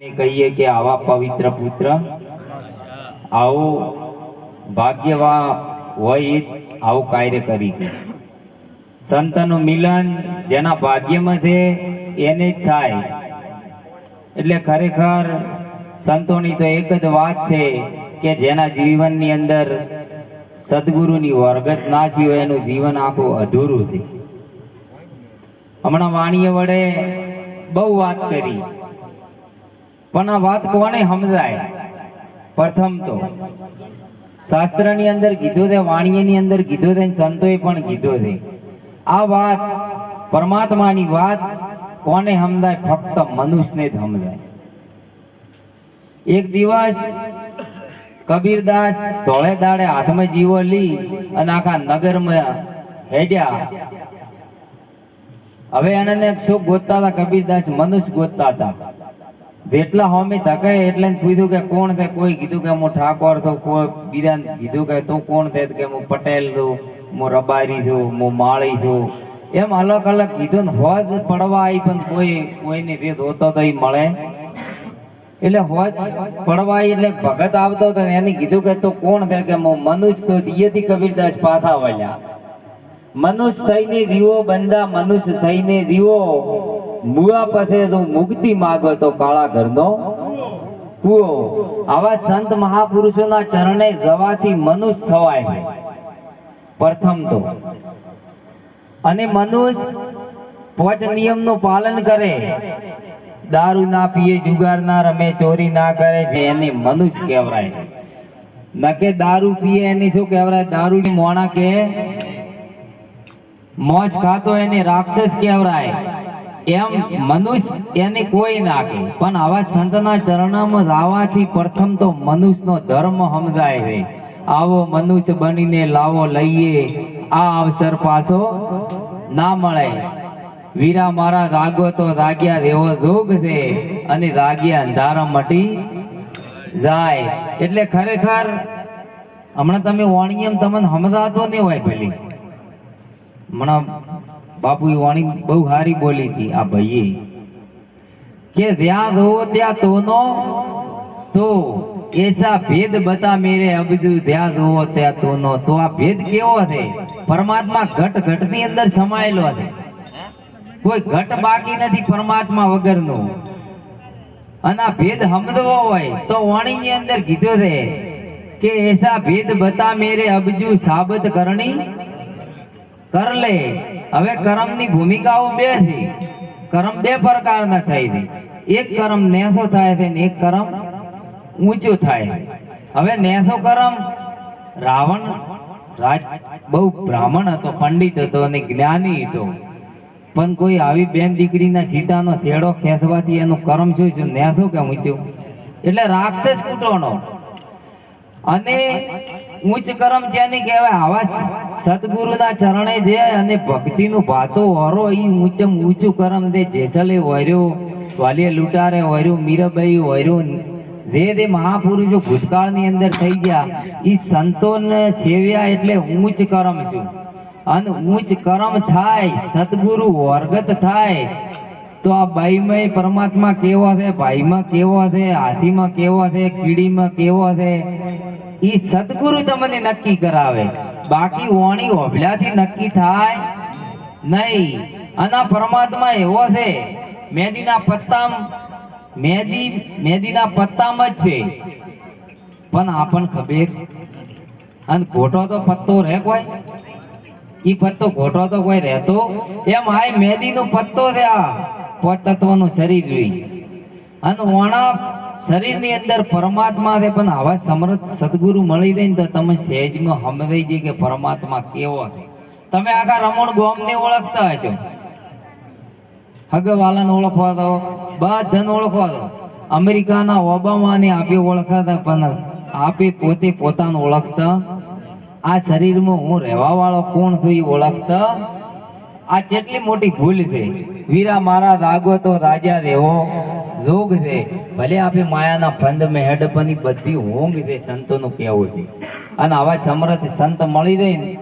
કહીએ કે આવા પવિત્ર પુત્ર આવો ભાગ્યવા હોય આવું કાર્ય કરી ગયું સંતનું મિલન જેના ભાગ્યમાં છે એને જ થાય. એટલે ખરેખર સંતોની તો એક જ વાત છે કે જેના જીવનની અંદર સદગુરુની વર્ગત ના થયો એનું જીવન આખું અધૂરું છે. હમણાં વાણીએ વડે બહુ વાત કરી. પણ આ વાત કોને સમજાય? પ્રથમ તો, શાસ્ત્રની અંદર કીધું છે વાણીની અંદર કીધું છે સંતોએ પણ કીધું છે આ વાત, પરમાત્માની વાત કોને સમજાય? ફક્ત મનુષ્યને જ સમજાય. એક દિવસ, કબીરદાસ ધોળે દાડે હાથમાં જીવો લી અને આખા નગરમાં હેડ્યા. હવે એને શું ગોતતા હતા? કબીરદાસ મનુષ્ય ગોતતા હતા. જેટલા હોમી ધકાય એટલે પૂછ્યું કે કોણ છે? કોઈ કીધું કે હું ઠાકોર છું, કોઈ બીજા કીધું કે તું કોણ છે? કે હું પટેલ છું, હું રબારી છું, હું માળી છું. એમ અલગ અલગ કીધું ને હોજ પડવા આવી પણ કોઈ કોઈની રીત હોતો તો મળે. એટલે હોજ પડવા એટલે ભગત આવતો હતો એને કીધું કે તું કોણ છે? કે હું મનુષ્ય તો દિયેથી કબીરદાસ પાછા વળ્યા મનુષ્ય થઈને દીવો બંદા મનુષ્ય થઈને દીવો. મુવા પાસે જો મુક્તિ માગો તો કાળા ઘરનો? કૂવો. આવા સંત મહાપુરુષોના ચરણે જવાથી મનુષ્ય થવાય પ્રથમ તો. અને મનુષ્ય પોચ નિયમનું પાલન કરે. દારૂ ના પીએ, જુગાર ના રમે, ચોરી ના કરે છે એને મનુષ્ય કહેવાય નકે દારૂ પીએ, એની શું કહેવાય દારૂની મોણા કે મોજ ખાતો એને રાક્ષસ કહેવાય એમ મનુષ્ય એને કોઈ નાખે પણ આવા સંતના ચરણમાં લાવવાથી પ્રથમ તો મનુષ્યનો ધર્મ સમજાય છે. આવો મનુષ્ય બનીને લાવો લઈએ. આ અવસર પાછો ના મળે. વીરા મારા રાગો તો રાગ્યા રેવો રોગ છે અને રાગ્યા અંધારા મટી જાય. એટલે ખરેખર હમણાં તમે વાણીએમ તમને સમજાતો નહીં હોય પેલી. હમણાં બાપુ વાણી બહુ સારી બોલી હતી, આ ભાઈએ, કે જ્યાં દો ત્યાં તોનો તો, એસા ભેદ બતા મેરે અબજુ ધ્યાન દો ત્યાં તોનો તો. આ ભેદ કેવો છે? પરમાત્મા ઘટ ઘટની અંદર સમાયેલો છે. કોઈ ઘટ બાકી નથી પરમાત્મા વગરનો. અને આ ભેદ સમજવો હોય તો વાણીની અંદર કીધું છે કે, એસા ભેદ બતા મેરે અબજુ સાબત કરણી કર લે. હવે કર્મની ભૂમિકાઓ બે છે. કર્મ બે પ્રકારના થાય છે. એક કર્મ નેસો થાય છે ને એક કર્મ ઊંચો થાય હવે નેસો કર્મ રાવણ રાજ બહુ બ્રાહ્મણ હતો, પંડિત હતો અને જ્ઞાની હતો. પણ કોઈ આવી બેન દીકરીના સીતાનો શેડો ખેંચવાથી એનું કર્મ શું છે? નેસો કે ઊંચું? એટલે રાક્ષસ કૂટોનો. અને ઉચ્ચ કર્મ જેને કહેવાય આવા સદગુરુના ચરણે જે અને ભક્તિનું ભાતો વરો ઈ ઊંચમ ઊંચું કરમ દે જેસલે વર્યો, વાલીએ લૂંટારે વર્યું, મીરાબાઈ વર્યું. જે જે મહાપુરુષો ભૂતકાળની અંદર થઈ ગયા એ સંતોને સેવ્યા એટલે ઊંચ કરમ છું અને ઊંચ કરમ થાય, સદગુરુ વર્ગત થાય. તો આ બાઈમાં પરમાત્મા કેવો છે? ભાઈમાં કેવો છે? હાથીમાં કેવો છે? કીડીમાં કેવો છે? એ સદગુરુ તમને નક્કી કરાવે. બાકી વાણી હોભલાથી નક્કી થાય નહીં. અને પરમાત્મા એવો છે. મેદીના પત્તામ, મેદી, મેદીના પત્તામાં જ છે. પણ આપણ ખબર. અને ખોટો તો પત્તો રહે કોઈ? ઈ પત્તો ખોટો તો કોઈ રહેતો? એમ હાય મેદીનો પત્તો છે આ. પોત તત્વનું શરીર જોઈ અને ઓણા શરીરની અંદર પરમાત્મા છે પણ આવા સમર્થ સદગુરુ મળી જાય તો તમે સહેજમાં સમજાઈ જાય કે પરમાત્મા કેવો છે. તમે આખા રમણ ગોમને ઓળખતા હશો. હગવાલાને ઓળખવા દો, બધાને ઓળખવા દો. અમેરિકાના ઓબામાને આપે ઓળખાતા, પણ આપે પોતે પોતાને ઓળખતા. આ શરીરમાં હું રહેવા વાળો કોણ છું એ ઓળખતા આ કેટલી મોટી ભૂલ છે, વીરા મારા રાગો તો રાજા દેવો જોગ છે. ભલે આપે માયાના ફંદ મેં હેડપની બધી હોંગ છે, સંતોનું કહેવું છે. અને આવા સમર્થ સંત મળી રહે ને,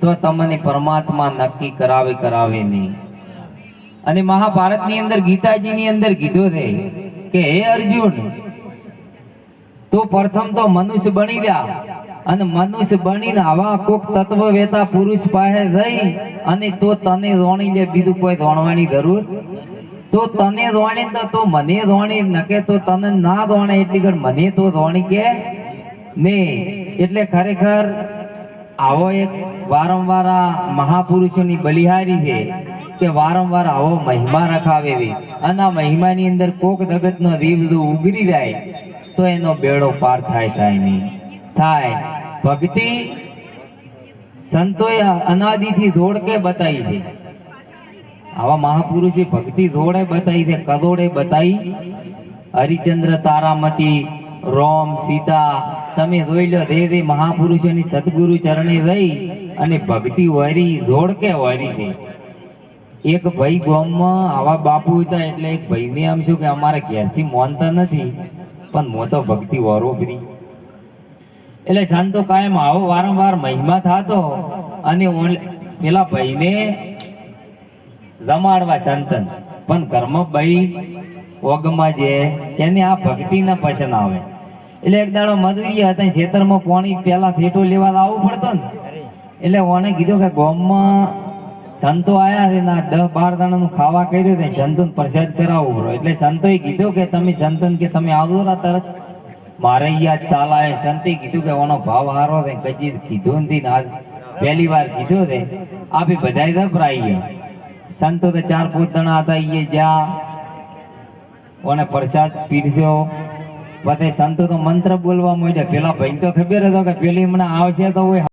તો તમને પરમાત્મા નક્કી કરાવે કરાવે નહીં અને મહાભારતની અંદર ગીતાજીની અંદર કીધું છે કે, હે અર્જુન, તું પ્રથમ તો મનુષ્ય બની જા અને મનુષ્ય બનીને આવા કોક તત્વવેતા પુરુષ પાસે રહી અને તો તને રોણી લે, બીજું કોઈ રોણવાની જરૂર? તો તને રોણી તો તો મને રોણી, નકે તો તને ના રોણે, એટલી ઘર મને તો રોણી કે ને? એટલે ખરેખર આવો એક વારંવાર આ મહાપુરુષોની બલિહારી છે કે વારંવાર આવો મહિમા રખાવે છે અને આ મહિમાની અંદર કોક જગતનો રીવ જો ઉગરી જાય, તો એનો બેડો પાર થાય થાય નહીં થાય. ભક્તિ સંતોએ અનાદિથી ધોળકે બતાવી છે. આવા મહાપુરુષે ભક્તિ ધોળે બતાવી છે કરોડે બતાવી હરિચંદ્ર, તારામતી, રોમ, સીતા, તમે જોઈ લો રે રે મહાપુરુષોની સદગુરુ ચરણે રહી અને ભક્તિ વરી, ધોળકે વરી દે એક ભાઈ ગામમાં આવા બાપુ હતા, એટલે એક ભાઈને આમ શું કે અમારા ઘેરથી મોનતા નથી, પણ હું તો ભક્તિ વરોબરી એટલે સંતો કાયમ આવો, વારંવાર મહિમા થતો અને પેલા ભાઈને રમાડવા સંતન. પણ કર્મ ભાઈ ઓગમાં જે, એને આ ભક્તિ ના પસંદ આવે. એટલે એક દાડો મધુરી હતા ખેતરમાં પાણી પેલા ફેટો લેવા આવવું પડતો ને. એટલે ઓને કીધું કે ગોમમાં સંતો આયા છે ના દસ બાર દાણાનું ખાવા કર્યું ને સંતોન પ્રસાદ કરાવવું એટલે સંતોએ કીધું કે તમે સંતન કે તમે આવજો તરત. મારે અહીંયા તાલ આવે સંતે કીધું કે ઓનો ભાવ હારો છે. કજી કીધું નથી આજ પહેલી વાર કીધું છે. આપી બધા ગભરાઈ ગયા સંતો તો ચાર પાંચ જણા હતા એ જા. ઓને પ્રસાદ પીરસ્યો. પછી સંતો તો મંત્ર બોલવા માંડ્યા. પેલા ભાઈ તો ખબર હતો કે પેલી મને આવશે તો હોય.